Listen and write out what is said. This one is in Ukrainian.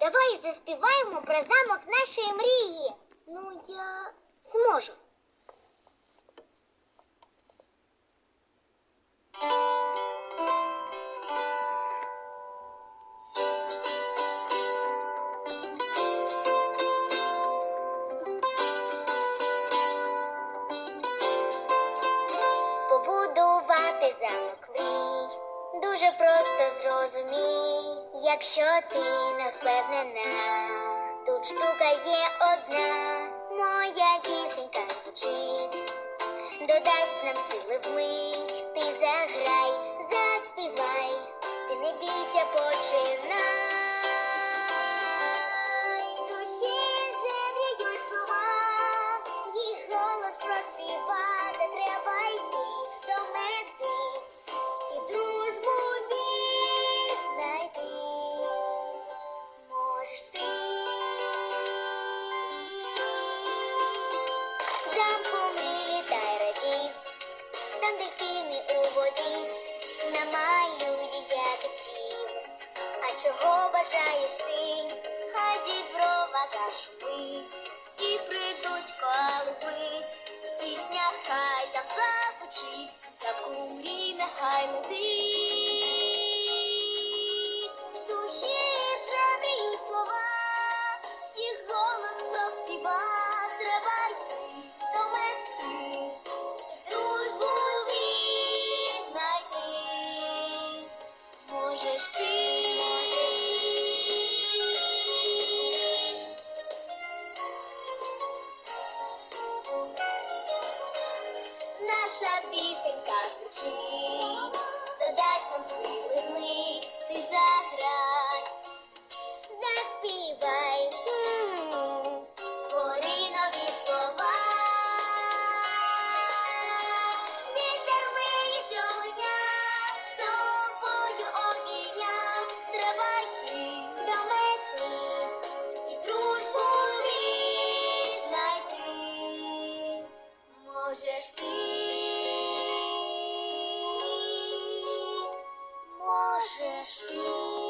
Давай заспіваємо про замок нашої мрії. Ну, я зможу. Побудувати замок мрій дуже просто зрозумій, якщо ти не впевнена, тут штука є одна, моя пісенька звучить, додасть нам сили вмить, ти заграй, заспівай, ти не бійся, починай. В Замку мрії та й радій, там дельфіни у воді, намалює я хотів. А чого бажаєш ти? Хай діброва зашумить і прийдуть коловить. Пісня хай там зазвучить, закурі нехай летить. Наша пісенька звучить, Yes,